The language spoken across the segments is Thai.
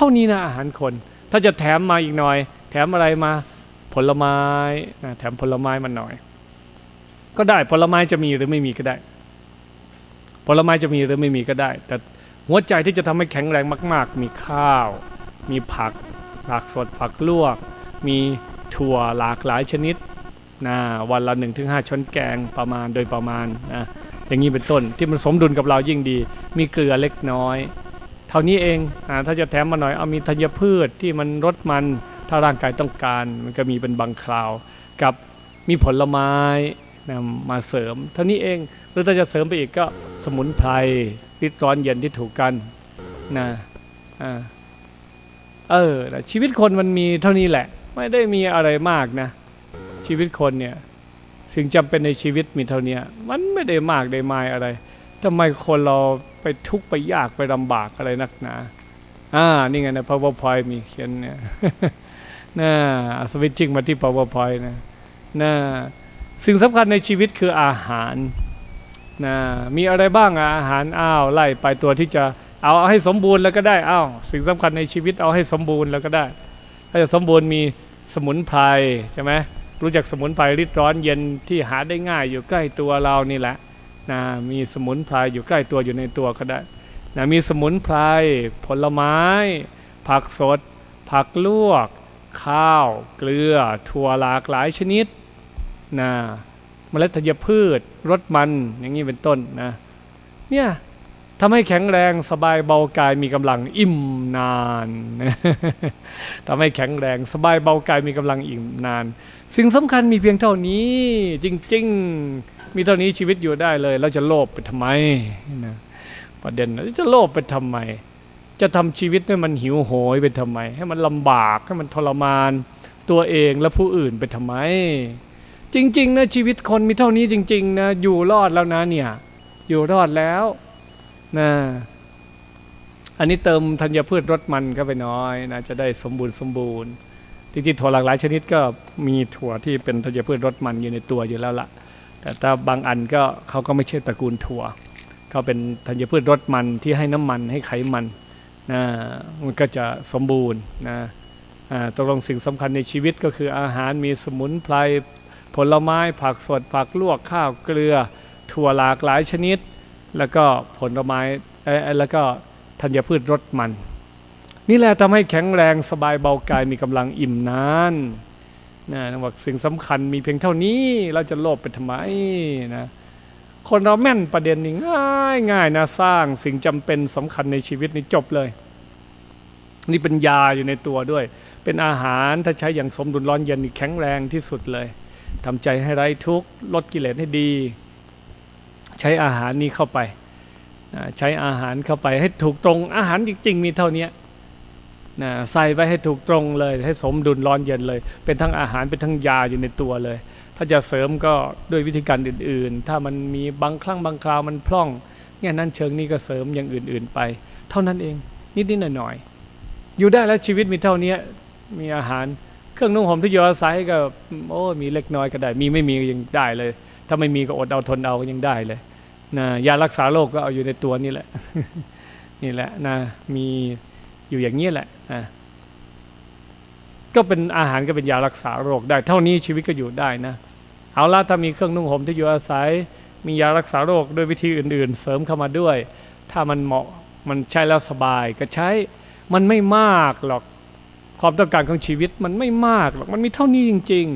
เท่านี้นะอาหารคน ถ้าจะแถมมาอีกหน่อย แถมอะไรมาผลไม้นะแถมผลไม้มาหน่อย ก็ได้ผลไม้จะมีหรือไม่มีก็ได้ ผลไม้จะมีหรือไม่มีก็ได้ แต่หัวใจที่จะทำให้แข็งแรงมาก ๆ มีข้าว มีผักผักสดผักลวก มีถั่วหลากหลายชนิดนะวันละ 1-5 ช้อนแกงประมาณโดยประมาณนะอย่างนี้เป็นต้นที่มันสมดุลกับเรายิ่งดี มีเกลือเล็กน้อย เท่านี้เองอาถ้าจะแถมมาหน่อยเอามีธัญพืชที่มันรสมันถ้าร่างกายต้องการ มันก็มีเป็นบางคราว กับมีผลไม้นะมาเสริม เท่านี้เองหรือถ้าจะเสริมไปอีกก็สมุนไพรริดร้อนเย็นที่ถูกกันนะอ่าเออแต่ชีวิตคนมันมีเท่านี้แหละ ไม่ได้มีอะไรมากนะ ชีวิตคนเนี่ยสิ่งจำเป็นในชีวิตมีเท่านี้มันไม่ได้มากได้มายอะไรทำไมคนเรา ไปทุกข์ไปยากไปลำบากอะไรนักหนา อ่า นี่ไงนะ powerpoint มีเขียนเนี่ยน่าสวิตชิ่งมาที่ powerpoint นะน่าสิ่งสำคัญในชีวิตคืออาหารนะมีอะไรบ้างอะอาหารอ้าวไล่ไปตัวที่จะเอาให้สมบูรณ์แล้วก็ได้อ้าวสิ่งสำคัญในชีวิตเอาให้สมบูรณ์แล้วก็ได้ ถ้าจะสมบูรณ์มีสมุนไพรใช่ไหมรู้จักสมุนไพรริดร้อนเย็นที่หาได้ง่ายอยู่ใกล้ตัวเรานี่แหละ นะมีสมุนไพรอยู่ใกล้ตัวอยู่ในตัวก็ได้นะมีสมุนไพรผลไม้ ผักสด ผักลวก ข้าว เกลือ ถั่วหลากหลายชนิดนะเมล็ดธัญพืชรสมันอย่างนี้เป็นต้นนะเนี่ยทำให้แข็งแรงสบายเบากายมีกำลังอิ่มนานทำให้แข็งแรงสบายเบากายมีกำลังอิ่มนาน สิ่งสำคัญมีเพียงเท่านี้จริง ๆ มีเท่านี้ชีวิตอยู่ได้เลย เราจะโลภไปทำไมนะประเด็นจะโลภไปทำไม จะทำชีวิตให้มันหิวโหยไปทำไม ให้มันลำบากให้มันทรมานตัวเองและผู้อื่นไปทำไม จริง ๆ นะ ชีวิตคนมีเท่านี้จริง ๆ นะ อยู่รอดแล้วนะเนี่ย อยู่รอดแล้วนะอันนี้เติมธัญพืชรสมันเข้าไปน้อยนะจะได้สมบูรณ์สมบูรณ์จริงๆถั่วหลากหลายชนิดก็มีถั่วที่เป็นธัญพืชรสมันอยู่ในตัวอยู่แล้วล่ะ แต่ถ้าบางอันก็เขาก็ไม่ใช่ตระกูลถั่วเขาเป็นธัญพืชรสมันที่ให้น้ำมันให้ไขมันนะมันก็จะสมบูรณ์นะตกลงสิ่งสำคัญในชีวิตก็คืออาหารมีสมุนไพรผลไม้ผักสดผักลวกข้าวเกลือ ถั่วหลากหลายชนิด แล้วก็ผลไม้แล้วก็ธัญพืชรสมัน นี่แหละทำให้แข็งแรงสบายเบากายมีกำลังอิ่มนาน นะบอกสิ่งสำคัญมีเพียงเท่านี้เราจะโลภไปทำไมนะคนเราแม่นประเด็นนี้ง่ายง่ายนะสร้างสิ่งจำเป็นสำคัญในชีวิตนี้จบเลย นี่เป็นยาอยู่ในตัวด้วย เป็นอาหารถ้าใช้อย่างสมดุลร้อนเย็นนี่แข็งแรงที่สุดเลยทำใจให้ไร้ทุกข์ลดกิเลสให้ดี ใช้อาหารนี้เข้าไปใช้อาหารเข้าไปให้ถูกตรงอาหารจริง ๆ มีเท่านี้ นะใส่ไปให้ถูกตรงเลย ให้สมดุลร้อนเย็นเลย เป็นทั้งอาหารเป็นทั้งยาอยู่ในตัวเลย ถ้าจะเสริมก็ด้วยวิธีการอื่น ๆ ถ้ามันมีบางครั้งบางคราวมันพร่องเนี่ยนั้นเชิงนี้ก็เสริมอย่างอื่น ๆ ไป เท่านั้นเองนิดๆหน่อยๆอยู่ได้แล้วชีวิตมีเท่านี้มีอาหารเครื่องนุ่งห่มที่อยู่อาศัยก็โอ้มีเล็กน้อยก็ได้มีไม่มียังได้เลย ถ้าไม่มีก็อดเอาทนเอาก็ยังได้เลยนะยารักษาโรคก็เอาอยู่ในตัวนี่แหละนี่แหละนะมี อยู่อย่างนี้แหละนะก็เป็นอาหารก็เป็นยารักษาโรคได้ เท่านี้ชีวิตก็อยู่ได้นะ เอาละถ้ามีเครื่องนุ่งห่มที่อยู่อาศัย มียารักษาโรคด้วยวิธีอื่น ๆ เสริมเข้ามาด้วย ถ้ามันเหมาะมันใช้แล้วสบายก็ใช้มันไม่มากหรอกความต้องการของชีวิตมันไม่มากหรอกมันมีเท่านี้จริง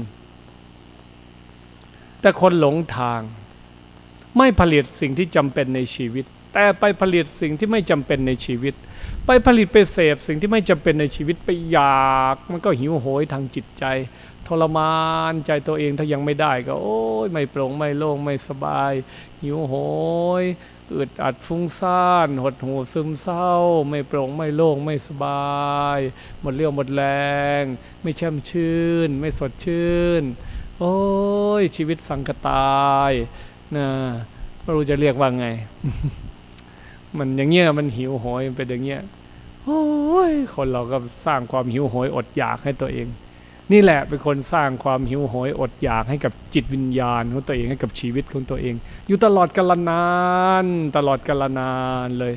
ๆ แต่คนหลงทาง ไม่ผลิตสิ่งที่จำเป็นในชีวิต แต่ไปผลิตสิ่งที่ไม่จำเป็นในชีวิต ไปผลิตไปเสพสิ่งที่ไม่จำเป็นในชีวิตไปอยากมันก็หิวโหยทางจิตใจทรมานใจตัวเองถ้ายังไม่ได้ก็ โอ้ยไม่โปร่งไม่โล่งไม่สบาย หิวโหยอึดอัดฟุ้งซ่านหดหูซึมเศร้า ไม่โปร่งไม่โล่งไม่สบาย หมดเรี่ยวหมดแรง ไม่แช่มชื่น ไม่สดชื่น โอ้ยชีวิตสังกตาย นะไม่รู้จะเรียกว่าไง มันอย่างเงี้ยมันหิวโหยเป็นอย่างเงี้ยโอ้ยคนเราก็สร้างความหิวโหยอดอยากให้ตัวเอง นี่แหละเป็นคนสร้างความหิวโหยอดอยากให้กับจิตวิญญาณของตัวเองให้กับชีวิตของตัวเอง อยู่ตลอดกาลนาน ตลอดกาลนานเลย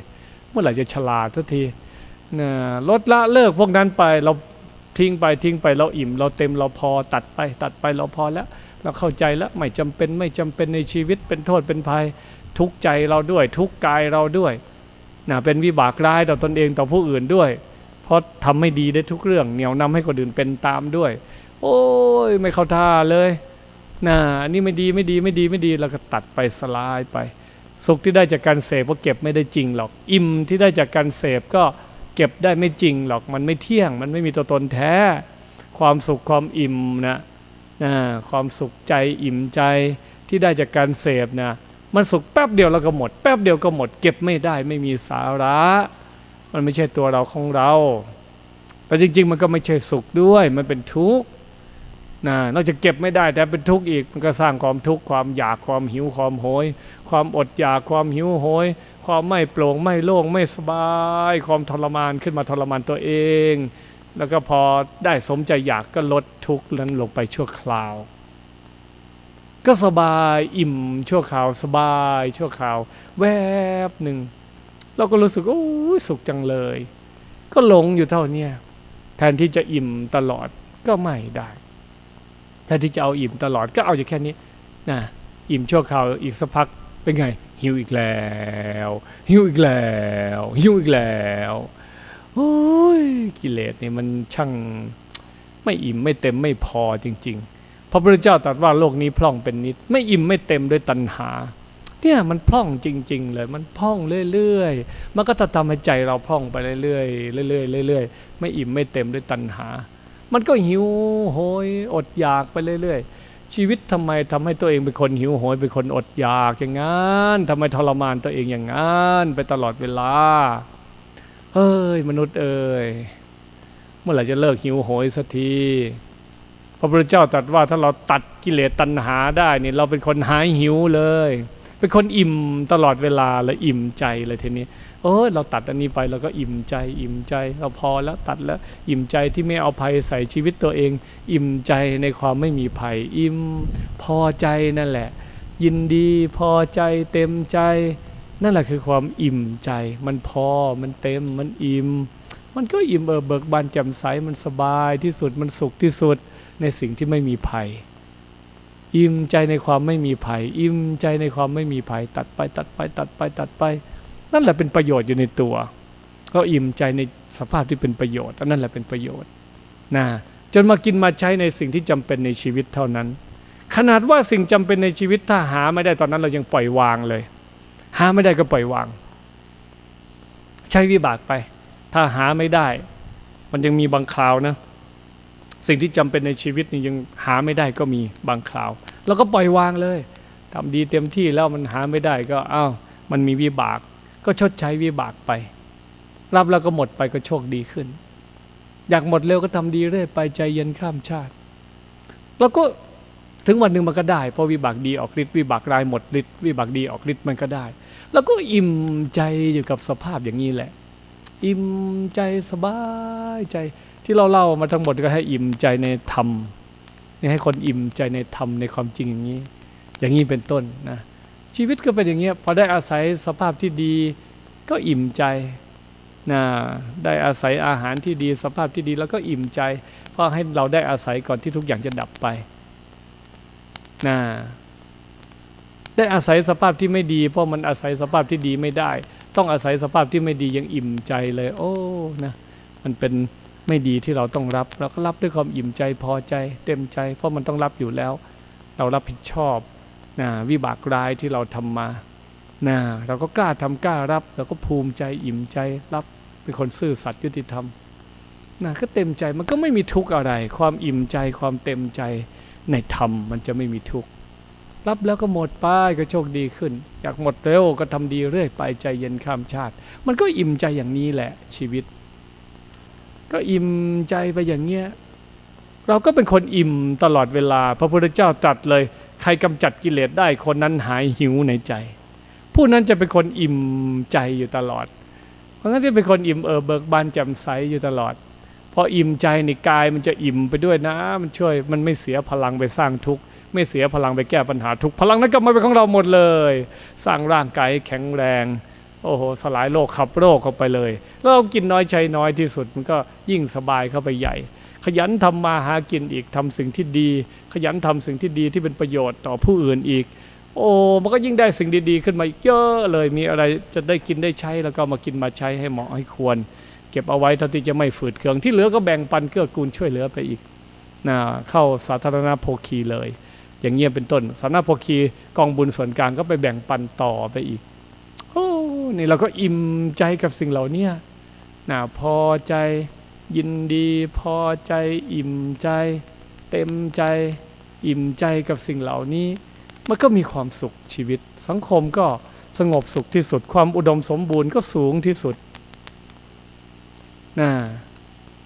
เมื่อไหร่จะฉลาดทันทีนะลดละเลิกพวกนั้นไปเราทิ้งไปทิ้งไปเราอิ่ม เราเต็มเราพอตัดไปตัดไปเราพอแล้ว เราเข้าใจแล้วไม่จำเป็นไม่จำเป็นในชีวิตเป็นโทษเป็นภัย ทุกใจเราด้วย ทุกกายเราด้วยนะเป็นวิบากร้ายต่อตนเองต่อผู้อื่นด้วย เพราะทำไม่ดีได้ทุกเรื่อง เหนี่ยวนำให้คนอื่นเป็นตามด้วย โอ้ยไม่เข้าท่าเลยนะอันนี่ไม่ดีไม่ดีไม่ดีไม่ดีเราก็ตัดไปสลายไป สุขที่ได้จากการเสพก็เก็บไม่ได้จริงหรอก อิ่มที่ได้จากการเสพก็เก็บได้ไม่จริงหรอกมันไม่เที่ยง มันไม่มีตัวตนแท้ ความสุขความอิ่มนะ ความสุขใจอิ่มใจที่ได้จากการเสพนะมันสุขแป๊บเดียวแล้วก็หมด แป๊บเดียวก็หมด เก็บไม่ได้ไม่มีสาระ มันไม่ใช่ตัวเราของเรา แต่จริง ๆ มันก็ไม่ใช่สุขด้วยมันเป็นทุกข์นะนอกจากเก็บไม่ได้แต่เป็นทุกข์อีกมันก็สร้างความทุกข์ความอยากความหิวความโหย ความอดอยากความหิวโหย ความไม่โปร่งไม่โล่งไม่สบาย ความทรมานขึ้นมาทรมานตัวเอง แล้วก็พอได้สมใจอยากก็ลดทุกข์นั้นลงไปชั่วคราว ก็สบายอิ่มชั่วคราวสบายชั่วคราว แวบหนึ่งเราก็รู้สึกโอ้สุขจังเลย ก็หลงอยู่เท่าเนี้ยแทนที่จะอิ่มตลอดก็ไม่ได้แทนที่จะเอาอิ่มตลอดก็เอาอยู่แค่นี้นะอิ่มชั่วคราวอีกสักพักเป็นไงหิวอีกแล้วหิวอีกแล้วหิวอีกแล้ว โอ้ยกิเลสนี่มันช่างไม่อิ่มไม่เต็มไม่พอจริง ๆ พระพุทธเจ้าตรัสว่าโลกนี้พร่องเป็นนิด ไม่อิ่มไม่เต็มด้วยตัณหา เนี่ยมันพร่องจริง ๆ เลย มันพร่องเรื่อยๆ มันก็จะทำให้ใจเราพร่องไปเรื่อยๆเรื่อยๆเรื่อยๆ ไม่อิ่มไม่เต็มด้วยตัณหา มันก็หิวโหยอดอยากไปเรื่อย ๆ ชีวิตทำไมทำให้ตัวเองเป็นคนหิวโหยเป็นคนอดอยากอย่างนั้นทำไมทรมานตัวเองอย่างนั้นไปตลอดเวลา เอ้ย มนุษย์เอ้ยเมื่อไหร่จะเลิกหิวโหยสักทีพระพุทธเจ้าตรัสว่าถ้าเราตัดกิเลสตัณหาได้นี่เราเป็นคนหายหิวเลย เป็นคนอิ่มตลอดเวลาเลยอิ่มใจเลยทีนี้เออเราตัดอันนี้ไปเราก็อิ่มใจอิ่มใจเราพอแล้วตัดแล้วอิ่มใจที่ไม่เอาภัยใส่ชีวิตตัวเอง อิ่มใจในความไม่มีภัยอิ่มพอใจนั่นแหละ ยินดีพอใจเต็มใจ นั่นแหละคือความอิ่มใจ มันพอ มันเต็ม มันอิ่ม มันก็อิ่มเออเบิกบานแจ่มใส มันสบายที่สุด มันสุขที่สุดในสิ่งที่ไม่มีภัย อิ่มใจในความไม่มีภัย อิ่มใจในความไม่มีภัย ตัดไป ตัดไป ตัดไป ตัดไป นั่นแหละเป็นประโยชน์อยู่ในตัว ก็อิ่มใจในสภาพที่เป็นประโยชน์อันนั่นแหละเป็นประโยชน์ นะ จนมากินมาใช้ในสิ่งที่จำเป็นในชีวิตเท่านั้น ขนาดว่าสิ่งจำเป็นในชีวิตถ้าหาไม่ได้ตอนนั้นเรายังปล่อยวางเลย หาไม่ได้ก็ปล่อยวาง ใช้วิบากไป ถ้าหาไม่ได้ มันยังมีบางคราวนะ สิ่งที่จำเป็นในชีวิตนี่ยังหาไม่ได้ก็มีบางคราว แล้วก็ปล่อยวางเลยทำดีเต็มที่แล้วมันหาไม่ได้ก็อ้าวมันมีวิบาก ก็ชดใช้วิบากไป รับแล้วก็หมดไปก็โชคดีขึ้น อยากหมดเร็วก็ทำดีเรื่อยไปใจเย็นข้ามชาติ แล้วก็ ถึงวันหนึ่งมันก็ได้ เพราะวิบากดีออกฤทธิ์วิบากร้ายหมดฤทธิ์วิบากดีออกฤทธิ์มันก็ได้ แล้วก็อิ่มใจอยู่กับสภาพอย่างนี้แหละ อิ่มใจสบายใจที่เราเล่ามาทั้งหมดก็ให้อิ่มใจในธรรมนี่ให้คนอิ่มใจในธรรมในความจริงอย่างนี้ อย่างนี้เป็นต้นนะชีวิตก็เป็นอย่างเงี้ยพอได้อาศัยสภาพที่ดี ก็อิ่มใจนะได้อาศัยอาหารที่ดีสภาพที่ดีแล้วก็อิ่มใจ เพราะให้เราได้อาศัยก่อนที่ทุกอย่างจะดับไป นะได้อาศัยสภาพที่ไม่ดี เพราะมันอาศัยสภาพที่ดีไม่ได้ ต้องอาศัยสภาพที่ไม่ดียังอิ่มใจเลย โอ้นะมันเป็นไม่ดีที่เราต้องรับเราก็รับด้วยความอิ่มใจพอใจ เต็มใจ เพราะมันต้องรับอยู่แล้ว เรารับผิดชอบนะวิบากร้ายที่เราทำมานะเราก็กล้าทำกล้ารับเราก็ภูมิใจอิ่มใจรับเป็นคนซื่อสัตย์ยุติธรรมนะก็เต็มใจมันก็ไม่มีทุกข์อะไร ความอิ่มใจความเต็มใจ ในธรรมมันจะไม่มีทุกข์รับแล้วก็หมดไปก็โชคดีขึ้น อยากหมดเร็วก็ทำดีเรื่อยไปใจเย็นข้ามชาติ มันก็อิ่มใจอย่างนี้แหละชีวิต ก็อิ่มใจไปอย่างเงี้ยเราก็เป็นคนอิ่มตลอดเวลา พระพุทธเจ้าตรัสเลย ใครกำจัดกิเลสได้คนนั้นหายหิวในใจ ผู้นั้นจะเป็นคนอิ่มใจอยู่ตลอด เพราะงั้นจะเป็นคนอิ่มเออเบิกบานแจ่มใสอยู่ตลอด พออิ่มใจในกายมันจะอิ่มไปด้วยนะ มันช่วยมันไม่เสียพลังไปสร้างทุกข์ไม่เสียพลังไปแก้ปัญหาทุกข์พลังนั้นก็มาเป็นของเราหมดเลย สร้างร่างกายแข็งแรง โอ้โหสลายโลกขับโรคเข้าไปเลย แล้วเรากินน้อยใช้น้อยที่สุดมันก็ยิ่งสบายเข้าไปใหญ่ ขยันทำมาหากินอีกทำสิ่งที่ดี ขยันทำสิ่งที่ดีที่เป็นประโยชน์ต่อผู้อื่นอีก โอ้มันก็ยิ่งได้สิ่งดีๆ ขึ้นมาอีกเยอะเลยมีอะไรจะได้กินได้ใช้แล้วก็มากินมาใช้ให้เหมาะให้ควร ก็บเอาไว้เท่าที่จะไม่ฝืดเคืองที่เหลือก็แบ่งปันเกื้อกูลช่วยเหลือไปอีกนะเข้าสาธารณโภคีเลย อย่างเงี้ยเป็นต้นสาธารณโภคีกองบุญส่วนกลางก็ไปแบ่งปันต่อไปอีกโอ้นี่เราก็อิ่มใจกับสิ่งเหล่านี้นะพอใจยินดีพอใจอิ่มใจ เต็มใจอิ่มใจกับสิ่งเหล่านี้ มันก็มีความสุขชีวิต สังคมก็สงบสุขที่สุดความอุดมสมบูรณ์ก็สูงที่สุด นะ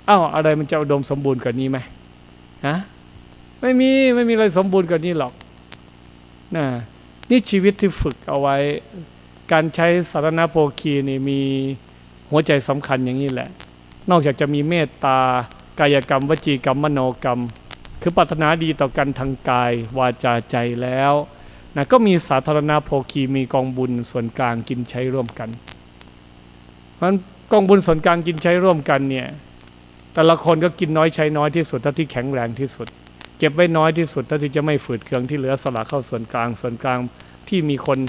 อ้าวอะไรมันจะอุดมสมบูรณ์กว่านี้ไหมฮะไม่มีไม่มีอะไรสมบูรณ์กว่านี้หรอกนะนี่ชีวิตที่ฝึกเอาไว้ การใช้สารณโภคีนี่มีหัวใจสำคัญอย่างนี้แหละ นอกจากจะมีเมตตากายกรรม วจีกรรม มโนกรรม คือปรารถนาดีต่อกันทางกายวาจาใจแล้วนะก็มีสาธารณโภคีมีกองบุญส่วนกลางกินใช้ร่วมกัน เพราะฉะนั้ กองบุญส่วนกลางกินใช้ร่วมกันเนี่ยแต่ละคนก็กินน้อยใช้น้อยที่สุดเท่าที่แข็งแรงที่สุด เก็บไว้น้อยที่สุดเท่าที่จะไม่ฝืดเคืองที่เหลือสละเข้าส่วนกลางส่วนกลางที่มีคน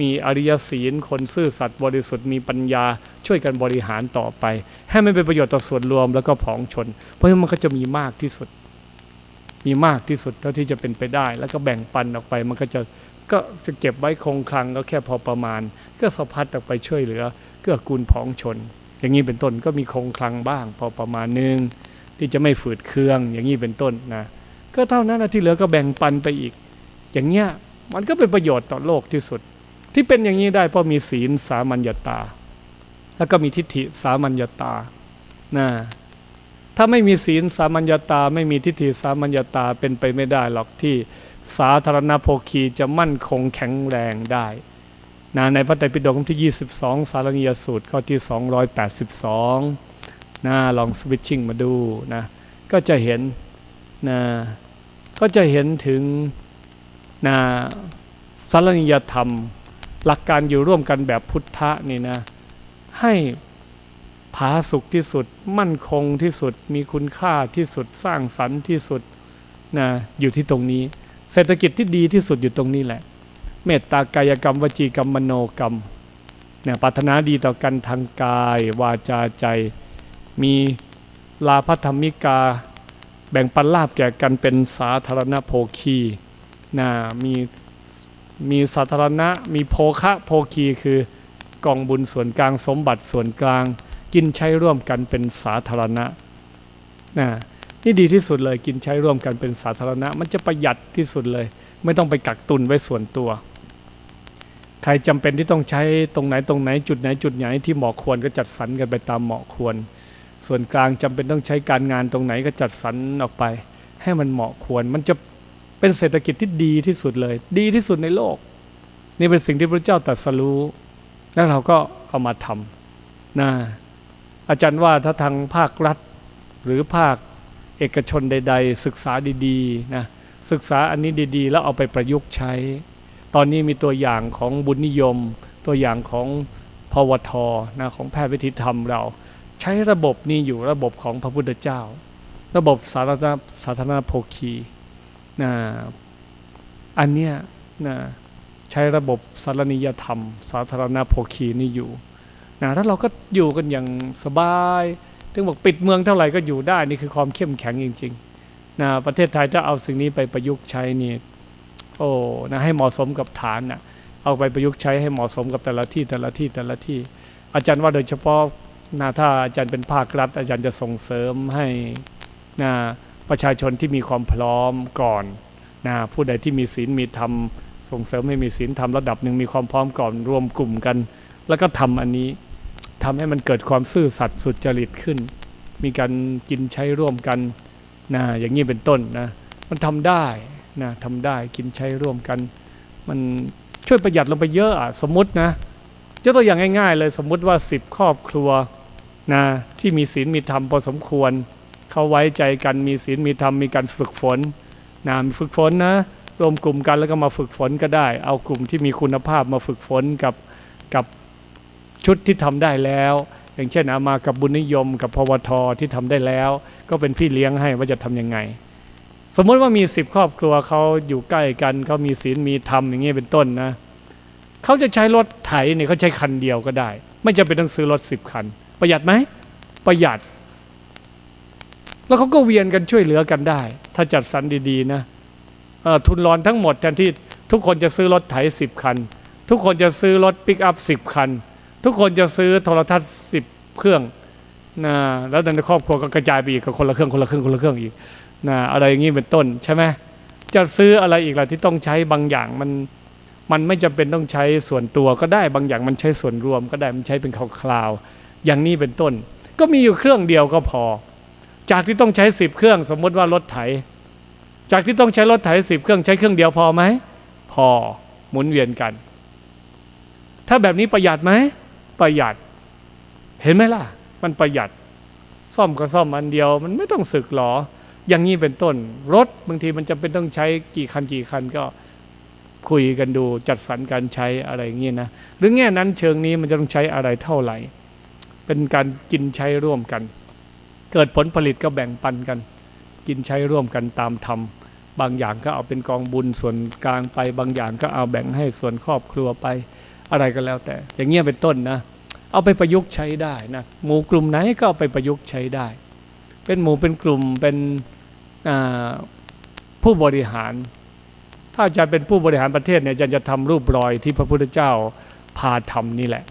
มีอริยศีล คนซื่อสัตย์บริสุทธิ์มีปัญญาช่วยกันบริหารต่อไป ให้มันเป็นประโยชน์ต่อส่วนรวมแล้วก็ผองชน เพราะฉะนั้นมันก็จะมีมากที่สุด มีมากที่สุดเท่าที่จะเป็นไปได้ แล้วก็แบ่งปันออกไปมันก็จะก็จะเก็บไว้คงคลังก็แค่พอประมาณ ก็สะพัดออกไปช่วยเหลือ เกื้อกูลผองชน อย่างนี้เป็นต้นก็มีคงคลังบ้าง พอประมาณนึงที่จะไม่ฝืดเคือง อย่างนี้เป็นต้นนะก็เท่านั้นนะที่เหลือก็แบ่งปันไปอีก อย่างเงี้ยมันก็เป็นประโยชน์ต่อโลกที่สุด ที่เป็นอย่างนี้ได้เพราะมีศีลสามัญญาตา แล้วก็มีทิฏฐิสามัญญาตานะถ้าไม่มีศีลสามัญญาตา ไม่มีทิฏฐิสามัญญาตาเป็นไปไม่ได้หรอกที่สาธารณโภคีจะมั่นคงแข็งแรงได้ นะในพระไตรปิฎกที่ 22 สารนิยสูตรข้อที่ 282นะลองสวิตชิ่งมาดูนะก็จะเห็นนะก็จะเห็นถึงนะสารนิยธรรม หลักการอยู่ร่วมกันแบบพุทธะนี่นะให้ผาสุกที่สุด มั่นคงที่สุด มีคุณค่าที่สุดสร้างสรรค์ที่สุดนะอยู่ที่ตรงนี้ เศรษฐกิจที่ดีที่สุดอยู่ตรงนี้แหละ เมตตากายกรรม วจีกรรมมโนกรรมเนี่ยปรารถนาดีต่อกันทางกายวาจาใจ มีลาภธรรมิกา แบ่งปันลาบแก่กันเป็นสาธารณโภคีนะมีมีสาธารณะมีโภคะโภคีคือกองบุญส่วนกลางสมบัติส่วนกลาง กินใช้ร่วมกันเป็นสาธารณะนะนี่ดีที่สุดเลยกินใช้ร่วมกันเป็นสาธารณะ มันจะประหยัดที่สุดเลย ไม่ต้องไปกักตุนไว้ส่วนตัว ใครจำเป็นที่ต้องใช้ตรงไหนตรงไหนจุดไหนจุดไหนที่เหมาะควรก็จัดสรรกันไปตามเหมาะควร ส่วนกลางจำเป็นต้องใช้การงานตรงไหนก็จัดสรรออกไป ให้มันเหมาะควร มันจะเป็นเศรษฐกิจที่ดีที่สุดเลย ดีที่สุดในโลก นี่เป็นสิ่งที่พระเจ้าตรัสรู้แล้วเราก็เอามาทำนะอาจารย์ว่าถ้าทางภาครัฐหรือภาคเอกชนใด ๆ ศึกษาดีๆนะศึกษาอันนี้ดีๆ แล้วเอาไปประยุกต์ใช้ ตอนนี้มีตัวอย่างของบุญนิยม ตัวอย่างของพวทนะของแพทย์วิถีธรรมเรา ใช้ระบบนี้อยู่ระบบของพระพุทธเจ้า ระบบสาธารณสาธารณโภคีนะอันเนี้ยนะใช้ระบบสารนิยธรรม สาธารณโภคีนี่อยู่นะถ้าเราก็อยู่กันอย่างสบายถึงบอกปิดเมืองเท่าไหร่ก็อยู่ได้นี่คือความเข้มแข็งจริงๆนะประเทศไทยถ้าเอาสิ่งนี้ไปประยุกต์ใช้นี่ โอ้นะให้เหมาะสมกับฐานนะเอาไปประยุกต์ใช้ให้เหมาะสมกับแต่ละที่แต่ละที่แต่ละที่ อาจารย์ว่าโดยเฉพาะนะถ้าอาจารย์เป็นภาครัฐ อาจารย์จะส่งเสริมให้นะประชาชนที่มีความพร้อมก่อนนะผู้ใดที่มีศีลมีธรรมส่งเสริมให้มีศีลธรรมระดับหนึ่งมีความพร้อมก่อนรวมกลุ่มกัน แล้วก็ทำอันนี้ทำให้มันเกิดความซื่อสัตย์สุจริตขึ้น มีการกินใช้ร่วมกันนะอย่างนี้เป็นต้นนะมันทำได้ นะทำได้กินใช้ร่วมกัน มันช่วยประหยัดลงไปเยอะอะสมมตินะยกตัวอย่างง่ายๆ เลยสมมุติว่า 10 ครอบครัวนะที่มีศีลมีธรรมพอสมควร เขาไว้ใจกันมีศีลมีธรรมมีการฝึกฝนนะมีฝึกฝนนะรวมกลุ่มกันแล้วก็มาฝึกฝนก็ได้ เอากลุ่มที่มีคุณภาพมาฝึกฝนกับกับชุดที่ทำได้แล้ว อย่างเช่นอามากับบุญนิยมกับพวทที่ทำได้แล้ว ก็เป็นพี่เลี้ยงให้ว่าจะทำยังไง สมมติว่ามีสิบครอบครัวเขาอยู่ใกล้กันเขามีศีลมีธรรมอย่างเงี้ยเป็นต้นนะเขาจะใช้รถไถเนี่ยเขาใช้คันเดียวก็ได้ ไม่จำเป็นต้องซื้อรถสิบคัน ประหยัดไหมประหยัด แล้วเขาก็เวียนกันช่วยเหลือกันได้ ถ้าจัดสรรดีๆนะทุนรอนทั้งหมดแทนที่ทุกคนจะซื้อรถไถสิบคัน ทุกคนจะซื้อรถปิกอัพสิบคัน ทุกคนจะซื้อโทรทัศน์สิบเครื่องนะแล้วในครอบครัวก็กระจายไปอีกกับคนละเครื่องคนละเครื่องคนละเครื่องอีก นะอะไรอย่างนี้เป็นต้นใช่ไหมจะซื้ออะไรอีกล่ะที่ต้องใช้บางอย่างมันมันไม่จำเป็นต้องใช้ส่วนตัวก็ได้บางอย่างมันใช้ส่วนรวมก็ได้มันใช้เป็นคราวๆอย่างนี้เป็นต้น ก็มีอยู่เครื่องเดียวก็พอ จากที่ต้องใช้สิบเครื่องสมมติว่ารถไถ จากที่ต้องใช้รถไถสิบเครื่องใช้เครื่องเดียวพอไหมพอหมุนเวียนกัน ถ้าแบบนี้ประหยัดไหมประหยัด เห็นไหมล่ะ มันประหยัด ซ่อมก็ซ่อมอันเดียว มันไม่ต้องสึกหรอ อย่างนี้เป็นต้น รถบางทีมันจะเป็นต้องใช้กี่คันกี่คันก็คุยกันดูจัดสรรการใช้อะไรอย่างนี้นะหรือแง่นั้นเชิงนี้มันจะต้องใช้อะไรเท่าไหร่ เป็นการกินใช้ร่วมกัน เกิดผลผลิตก็แบ่งปันกัน กินใช้ร่วมกันตามธรรมบางอย่างก็เอาเป็นกองบุญส่วนกลางไป บางอย่างก็เอาแบ่งให้ส่วนครอบครัวไปอะไรก็แล้วแต่ อย่างเงี้ยเป็นต้นนะ เอาไปประยุกต์ใช้ได้นะหมู่กลุ่มไหนก็เอาไปประยุกต์ใช้ได้ เป็นหมู่เป็นกลุ่มเป็น ผู้บริหาร ถ้าอาจารย์เป็นผู้บริหารประเทศเนี่ยอาจารย์จะทำรูปรอยที่พระพุทธเจ้าพาทำนี่แหละ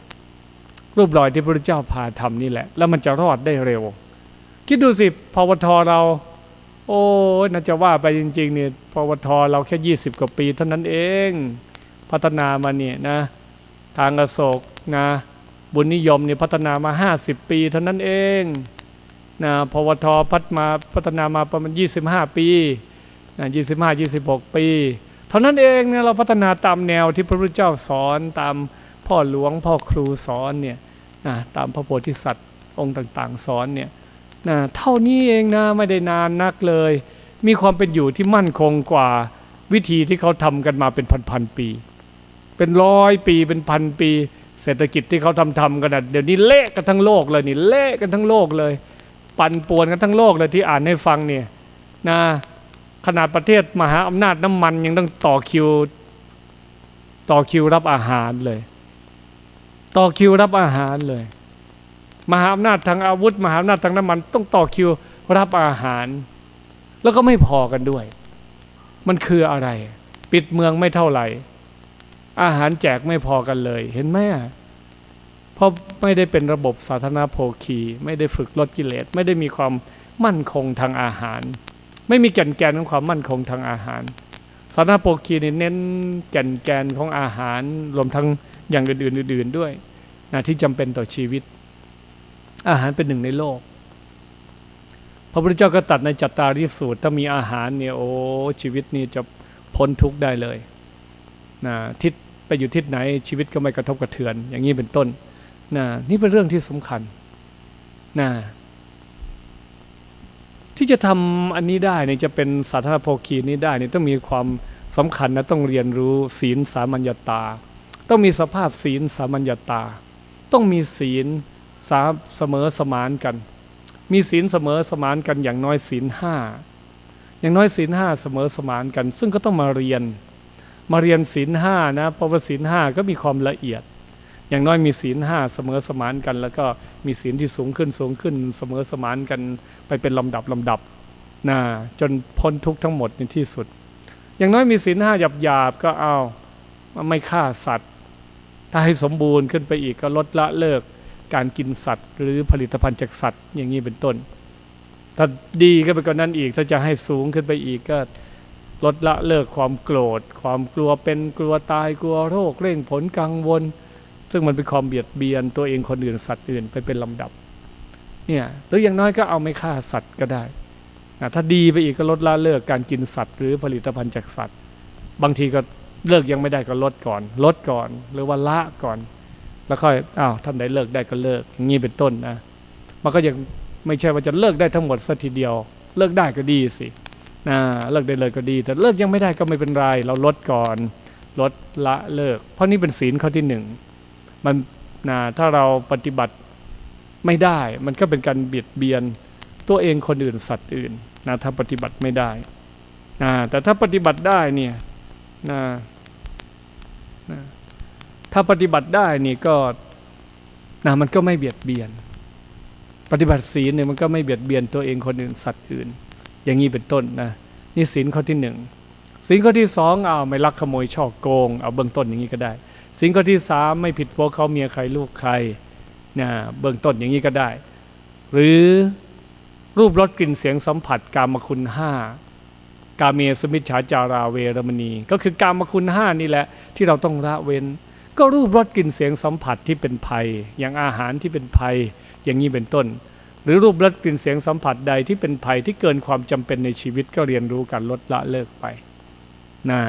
รูปรอยที่พระพุทธเจ้าพาทำนี่แหละ แล้วมันจะรอดได้เร็ว คิดดูสิพวทเรา โอ้ยน่าจะว่าไปจริงๆเนี่ยพวทเราแค่ 20 กว่าปีเท่านั้นเองพัฒนามาเนี่ยนะ ทางอโศกนะบุญนิยมเนี่ยพัฒนามา 50 ปีเท่านั้นเอง นะพวทพัฒมาพัฒนามาประมาณ 25 ปีนะ25 26 ปี เท่านั้นเองเนี่ยเราพัฒนาตามแนวที่พระพุทธเจ้าสอนตามพ่อหลวงพ่อครูสอนเนี่ยนะตามพระโพธิสัตว์องค์ต่างๆ สอนเนี่ยนะเท่านี้เองนะไม่ได้นานนักเลย มีความเป็นอยู่ที่มั่นคงกว่าวิธีที่เขาทำกันมาเป็นพันๆปี เป็นร้อยปีเป็นพันปี เศรษฐกิจที่เขาทำทำกันนะเดี๋ยวนี้เละกันทั้งโลกเลยนี่เละกันทั้งโลกเลย ปั่นป่วนกันทั้งโลกเลยที่อ่านให้ฟังเนี่ยนะขนาดประเทศมหาอำนาจน้ำมันยังต้องต่อคิว ต่อคิวรับอาหารเลย ต่อคิวรับอาหารเลย มหาอำนาจทางอาวุธ มหาอำนาจทางน้ำมัน ต้องต่อคิวรับอาหาร แล้วก็ไม่พอกันด้วย มันคืออะไร ปิดเมืองไม่เท่าไหร่ อาหารแจกไม่พอกันเลย เห็นไหมอะ ราะไม่ได้เป็นระบบสาธารณโภคี ไม่ได้ฝึกลดกิเลส ไม่ได้มีความมั่นคงทางอาหาร ไม่มีแก่นแกนของความมั่นคงทางอาหาร สาธารณโภคีเน้นแก่นแกนของอาหารรวมทั้งอย่างอื่นๆอื่นๆด้วยนะที่จำเป็นต่อชีวิต อาหารเป็นหนึ่งในโลก พระพุทธเจ้าก็ตัดในจัตตาริสูตร ถ้ามีอาหารเนี่ยโอ้ชีวิตนี่จะพ้นทุกข์ได้เลยนะทิศไปอยู่ทิศไหนชีวิตก็ไม่กระทบกระเทือน อย่างนี้เป็นต้น นะนี่เป็นเรื่องที่สำคัญนะที่จะทำอันนี้ได้เนี่ยจะเป็นสาธารณโภคีนี้ได้เนี่ยต้องมีความสำคัญนะต้องเรียนรู้ศีลสามัญญาตา ต้องมีสภาพศีลสามัญญาตา ต้องมีศีลสาเสมอสมานกัน มีศีลเสมอสมานกันอย่างน้อยศีลห้าอย่างน้อยศีลห้าเสมอสมานกัน ซึ่งก็ต้องมาเรียน มาเรียนศีลห้านะเพราะว่าศีลห้าก็มีความละเอียด อย่างน้อยมีศีลห้าเสมอสมานกัน แล้วก็มีศีลที่สูงขึ้นสูงขึ้น เสมอสมานกันไปเป็นลำดับลำดับนะจนพ้นทุกข์ทั้งหมดในที่สุด อย่างน้อยมีศีลห้าหยาบหยาบก็เอาไม่ฆ่าสัตว์ ถ้าให้สมบูรณ์ขึ้นไปอีกก็ลดละเลิกการกินสัตว์ หรือผลิตภัณฑ์จากสัตว์ อย่างนี้เป็นต้น ถ้าดีก็ไปกว่านั้นอีกถ้าจะให้สูงขึ้นไปอีกก็ลดละเลิกความโกรธ ความกลัวเป็นกลัวตายกลัวโรคเร่งผลกังวล ซึ่งมันเป็นความเบียดเบียนตัวเองคนอื่นสัตว์อื่นไปเป็นลำดับ เนี่ยหรืออย่างน้อยก็เอาไม่ฆ่าสัตว์ก็ได้นะถ้าดีไปอีกก็ลดละเลิกการกินสัตว์ หรือผลิตภัณฑ์จากสัตว์ บางทีก็เลิกยังไม่ได้ก็ลดก่อน ลดก่อน หรือว่าละก่อน แล้วค่อยอ้าวท่านไหนเลิกได้ก็เลิกอย่างนี้เป็นต้นนะมันก็ยังไม่ใช่ว่าจะเลิกได้ทั้งหมดสัทีเดียว เลิกได้ก็ดีสินะเลิกได้เลยก็ดี แต่เลิกยังไม่ได้ก็ไม่เป็นไร เราลดก่อน ลดละเลิก เพราะนี่เป็นศีลข้อที่หนึ่ง มันนะถ้าเราปฏิบัติไม่ได้ มันก็เป็นการเบียดเบียนตัวเองคนอื่นสัตว์อื่นนะถ้าปฏิบัติไม่ได้นะแต่ถ้าปฏิบัติได้เนี่ยนะนะถ้าปฏิบัติได้นี่ก็นะมันก็ไม่เบียดเบียน ปฏิบัติศีลเนี่ยมันก็ไม่เบียดเบียนตัวเองคนอื่นสัตว์อื่น อย่างนี้เป็นต้นนะนี่ศีลข้อที่หนึ่งศีลข้อที่สองเอาไม่ลักขโมยช่อโกง เอาเบื้องต้นอย่างนี้ก็ได้ ศีลข้อที่สามไม่ผิดผัวเขาเมียใครลูกใครนะเบื้องต้นอย่างนี้ก็ได้ หรือรูปรสกลิ่นเสียงสัมผัสกามคุณห้ากาเมสมิชฉาจาราเวรมณี ก็คือกามคุณห้านี่แหละที่เราต้องละเว้น ก็รูปรสกลิ่นเสียงสัมผัสที่เป็นภัย อย่างอาหารที่เป็นภัย อย่างนี้เป็นต้น หรือรูปรสกลิ่นเสียงสัมผัสใดที่เป็นภัยที่เกินความจำเป็นในชีวิตก็เรียนรู้การลดละเลิกไปนะ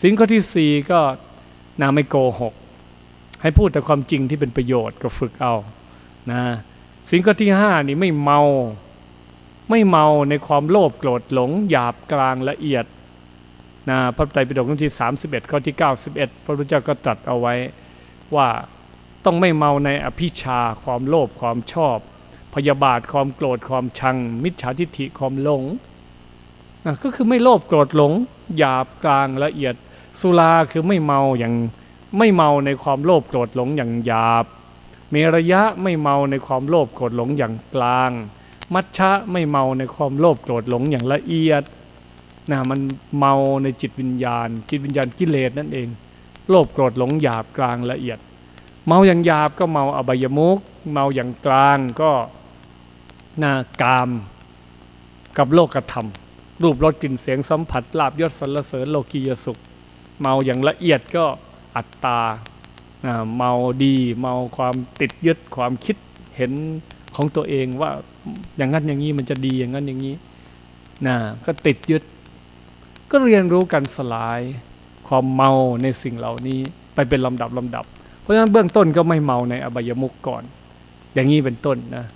สิ่งข้อที่สี่ก็ นาไม่โกหก ให้พูดแต่ความจริงที่เป็นประโยชน์ก็ฝึกเอานะสิ่งข้อที่ห้านี่ไม่เมา ไม่เมาในความโลภโกรธหลง หยาบกลางละเอียดนะพระไตรปิฎกเล่มที่ 31 ข้อที่ 91 พระพุทธเจ้าก็ตรัสเอาไว้ว่าต้องไม่เมาในอภิชาความโลภความชอบ พยาบาทความโกรธความชัง มิจฉาทิฏฐิความหลงนะก็คือไม่โลภโกรธหลง หยาบกลางละเอียด สุราคือไม่เมาอย่างไม่เมาในความโลภโกรธหลงอย่างหยาบ เมระยะไม่เมาในความโลภโกรธหลงอย่างกลาง มัชชะไม่เมาในความโลภโกรธหลงอย่างละเอียดนะมันเมาในจิตวิญญาณ จิตวิญญาณกิเลสนั่นเอง โลภโกรธหลงหยาบกลางละเอียด เมาอย่างหยาบก็เมาอบายมุกเมาอย่างกลางก็นากามกับโลกธรรม รูปรสกลิ่นเสียงสัมผัสลาบยศสรรเสริญโลกียสุข เมาอย่างละเอียดก็อัตตาเมาดี เมาความติดยึดความคิดเห็นของตัวเองว่าอย่างนั้นอย่างนี้มันจะดีอย่างนั้นอย่างนี้นะก็ติดยึด ก็เรียนรู้การสลาย ความเมาในสิ่งเหล่านี้ไปเป็นลำดับลำดับ เพราะฉะนั้นเบื้องต้นก็ไม่เมาในอบายมุกก่อน อย่างนี้เป็นต้นนะ